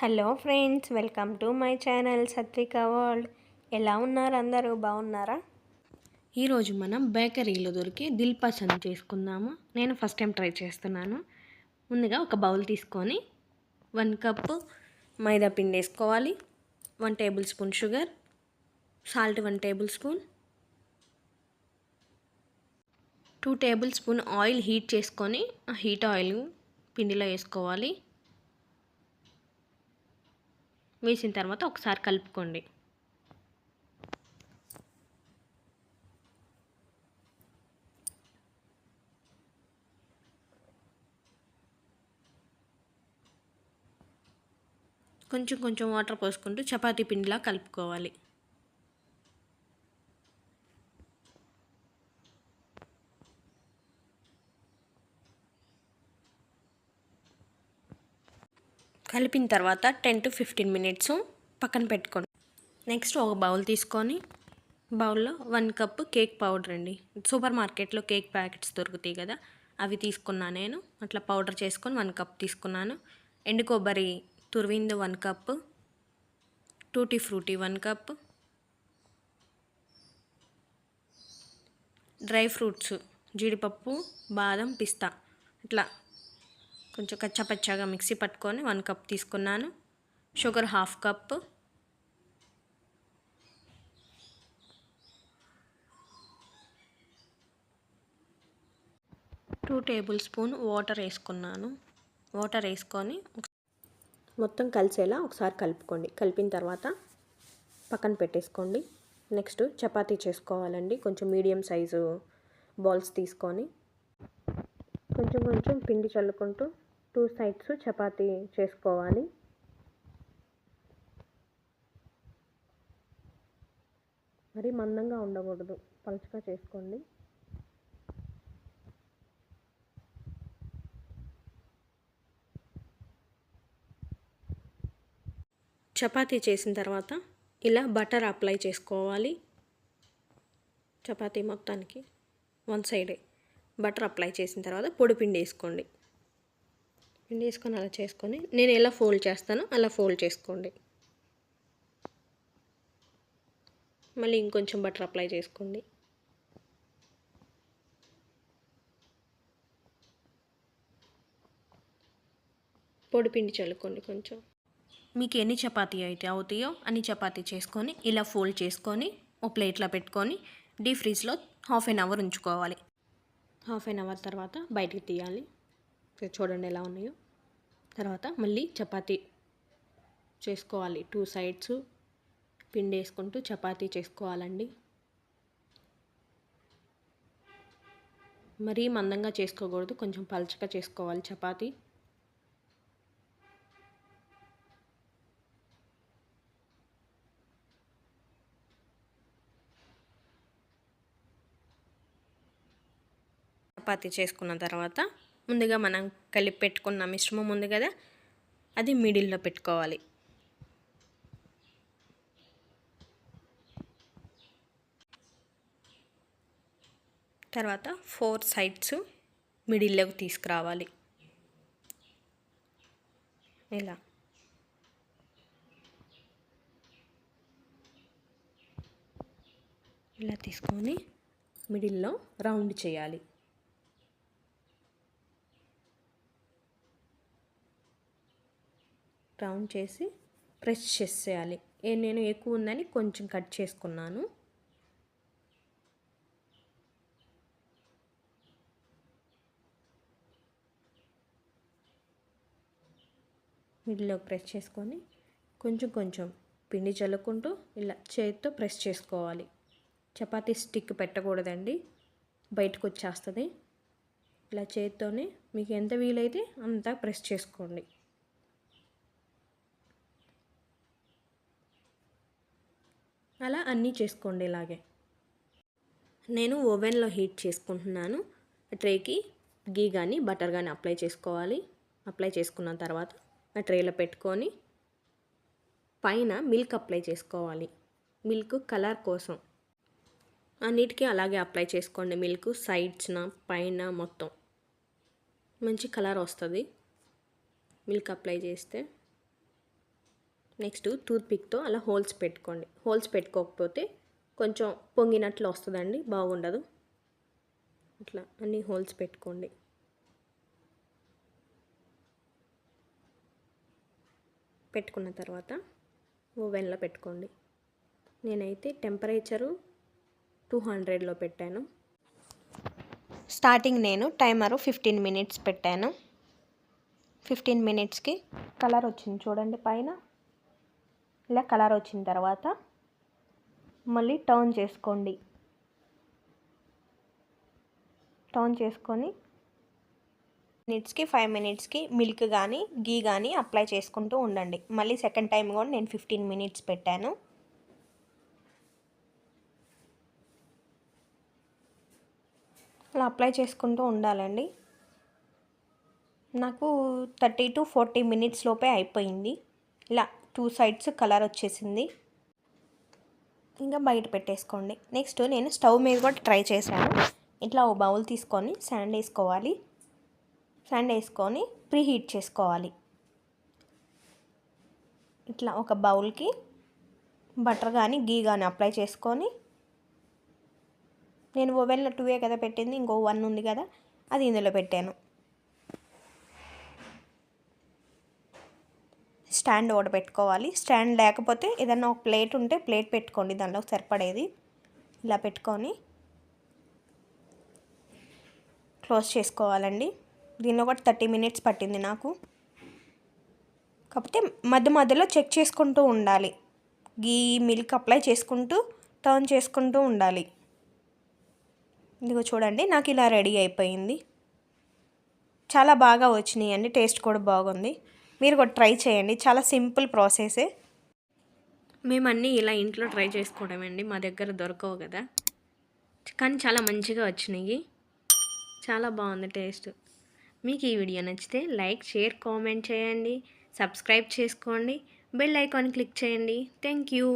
Hello friends welcome to my channel Satvika world. ఎలా ఉన్నారు అందరూ? బాగున్నారా? ఈరోజు మనం బేకరీలో దొరికే దిల్ పసంద్ చేసుకుందాము. నేను ఫస్ట్ టైం ట్రై చేస్తున్నాను. ముందుగా ఒక బౌల్ తీసుకొని వన్ కప్ మైదా పిండి వేసుకోవాలి. One tablespoon sugar. Salt one tablespoon. Two tablespoon oil heat చేసుకొని ఆ హీట్ ఆయిల్ పిండిలో వేసుకోవాలి. వేసిన తర్వాత ఒకసారి కలుపుకోండి. కొంచెం కొంచెం వాటర్ పోసుకుంటూ చపాతీ పిండిలా కలుపుకోవాలి. కలిపిన తర్వాత టెన్ టు ఫిఫ్టీన్ మినిట్స్ పక్కన పెట్టుకోండి. నెక్స్ట్ ఒక బౌల్ తీసుకొని బౌల్లో వన్ కప్ కేక్ పౌడర్ అండి. సూపర్ మార్కెట్లో కేక్ ప్యాకెట్స్ దొరుకుతాయి కదా అవి తీసుకున్నా నేను. అట్లా పౌడర్ చేసుకొని వన్ కప్ తీసుకున్నాను. ఎండు కొబ్బరి తురివింది one cup tutti frutti one cup dry fruits జీడిపప్పు బాదం పిస్తా. ఇట్లా కొంచెం కచ్చాపచ్చాగా మిక్సీ పట్టుకొని వన్ కప్ తీసుకున్నాను. Sugar half cup. Two tablespoon water వేసుకున్నాను. వాటర్ వేసుకొని మొత్తం కలిసేలా ఒకసారి కలుపుకోండి. కలిపిన తర్వాత పక్కన పెట్టేసుకోండి. నెక్స్ట్ చపాతీ చేసుకోవాలండి. కొంచెం మీడియం సైజు బాల్స్ తీసుకొని కొంచెం కొంచెం పిండి చల్లుకుంటూ టూ సైడ్స్ చపాతీ చేసుకోవాలి. మరి మందంగా ఉండకూడదు. పలుచగా చేసుకోండి. చపాతీ చేసిన తర్వాత ఇలా బటర్ అప్లై చేసుకోవాలి. చపాతీ మొత్తానికి వన్ సైడే బటర్ అప్లై చేసిన తర్వాత పొడి పిండి వేసుకోండి. పిండి వేసుకొని అలా చేసుకొని నేను ఎలా ఫోల్డ్ చేస్తానో అలా ఫోల్డ్ చేసుకోండి. మళ్ళీ ఇంకొంచెం బటర్ అప్లై చేసుకోండి. పొడి పిండి చల్లుకోండి కొంచెం. మీకు ఎన్ని చపాతీ అయితే అవుతాయో అన్ని చపాతీ చేసుకొని ఇలా ఫోల్డ్ చేసుకొని ఒక ప్లేట్లో పెట్టుకొని డీప్ ఫ్రీజ్లో హాఫ్ అన్ అవర్ ఉంచుకోవాలి. హాఫ్ అన్ అవర్ తర్వాత బయటికి తీయాలి. చూడండి ఎలా ఉన్నాయో. తర్వాత మళ్ళీ చపాతీ చేసుకోవాలి. టూ సైడ్స్ పిండి వేసుకుంటూ చపాతీ చేసుకోవాలండి. మరీ మందంగా చేసుకోకూడదు. కొంచెం పలచగా చేసుకోవాలి చపాతీ. చపాతీ చేసుకున్న తర్వాత ముందుగా మనం కలిపి పెట్టుకున్న మిశ్రమం ఉంది కదా అది మిడిల్లో పెట్టుకోవాలి. తర్వాత ఫోర్ సైడ్స్ మిడిల్లోకి తీసుకురావాలి. ఇలా. ఇలా తీసుకొని మిడిల్లో రౌండ్ చేయాలి. రౌండ్ చేసి ప్రెస్ చేసేయాలి. నేను ఎక్కువ ఉందని కొంచెం కట్ చేసుకున్నాను. మిడిల్లో ప్రెస్ చేసుకొని కొంచెం కొంచెం పిండి చల్లుకుంటూ ఇలా చేతితో ప్రెస్ చేసుకోవాలి. చపాతీ స్టిక్ పెట్టకూడదండి. బయటకు వచ్చేస్తుంది. ఇలా చేతితోనే మీకు ఎంత వీలైతే అంతా ప్రెస్ చేసుకోండి. అలా అన్నీ చేసుకోండి ఇలాగే నేను ఓవెన్లో హీట్ చేసుకుంటున్నాను. ట్రేకి గీ కానీ బటర్ కానీ అప్లై చేసుకోవాలి. అప్లై చేసుకున్న తర్వాత ఆ ట్రేలో పెట్టుకొని పైన మిల్క్ అప్లై చేసుకోవాలి. మిల్క్ కలర్ కోసం. అన్నిటికీ అలాగే అప్లై చేసుకోండి. మిల్క్ సైడ్స్న పైన మొత్తం. మంచి కలర్ వస్తుంది. మిల్క్ అప్లై చేస్తే. నెక్స్ట్ టూత్ పిక్తో అలా హోల్స్ పెట్టుకోండి. హోల్స్ పెట్టుకోకపోతే కొంచెం పొంగినట్లు వస్తుందండి బాగుండదు. ఇట్లా అన్ని హోల్స్ పెట్టుకోండి. పెట్టుకున్న తర్వాత ఓవెన్లో పెట్టుకోండి. నేనైతే టెంపరేచరు టూ హండ్రెడ్లో పెట్టాను. స్టార్టింగ్ నేను టైమరు ఫిఫ్టీన్ మినిట్స్ పెట్టాను. ఫిఫ్టీన్ మినిట్స్కి కలర్ వచ్చింది చూడండి పైన. ఇలా కలర్ వచ్చిన తర్వాత మళ్ళీ టర్న్ చేసుకోండి. టర్న్ చేసుకొని మినిట్స్కి ఫైవ్ మినిట్స్కి మిల్క్ కానీ గీ కానీ అప్లై చేసుకుంటూ ఉండండి. మళ్ళీ సెకండ్ టైం కూడా నేను ఫిఫ్టీన్ మినిట్స్ పెట్టాను. అలా అప్లై చేసుకుంటూ ఉండాలండి. నాకు థర్టీ టు ఫార్టీ మినిట్స్ లోపే అయిపోయింది. ఇలా టూ సైడ్స్ కలర్ వచ్చేసింది. ఇంకా బయట పెట్టేసుకోండి. నెక్స్ట్ నేను స్టవ్ మీద కూడా ట్రై చేశాను. ఇట్లా ఓ బౌల్ తీసుకొని శాండ్ వేసుకోవాలి. శాండ్ వేసుకొని ప్రీ హీట్ చేసుకోవాలి. ఇట్లా ఒక బౌల్కి బటర్ కానీ గీ కానీ అప్లై చేసుకొని నేను ఓవెన్లో టూవే కదా పెట్టింది ఇంకో వన్ ఉంది కదా అది ఇందులో పెట్టాను. స్టాండ్ ఒకటి పెట్టుకోవాలి స్టాండ్ లేకపోతే ఏదన్నా ఒక ప్లేట్ ఉంటే ప్లేట్ పెట్టుకోండి. దానిలో సరిపడేది. ఇలా పెట్టుకొని క్లోజ్ చేసుకోవాలండి. దీనిలో కూడా థర్టీ మినిట్స్ పట్టింది నాకు. కాకపోతే మధ్య మధ్యలో చెక్ చేసుకుంటూ ఉండాలి. గీ మిల్క్ అప్లై చేసుకుంటూ టర్న్ చేసుకుంటూ ఉండాలి. ఇదిగో చూడండి నాకు ఇలా రెడీ అయిపోయింది. చాలా బాగా వచ్చినాయి అండి టేస్ట్ కూడా బాగుంది. మీరు కూడా ట్రై చేయండి. చాలా సింపుల్ ప్రాసెసే. మేము అన్నీ ఇలా ఇంట్లో ట్రై చేసుకోవడమండి. మా దగ్గర దొరకవు కదా. కానీ చాలా మంచిగా వచ్చినాయి. చాలా బాగుంది టేస్ట్. మీకు ఈ వీడియో నచ్చితే లైక్ షేర్ కామెంట్ చేయండి. సబ్స్క్రైబ్ చేసుకోండి. బెల్ ఐకాన్ క్లిక్ చేయండి. Thank you.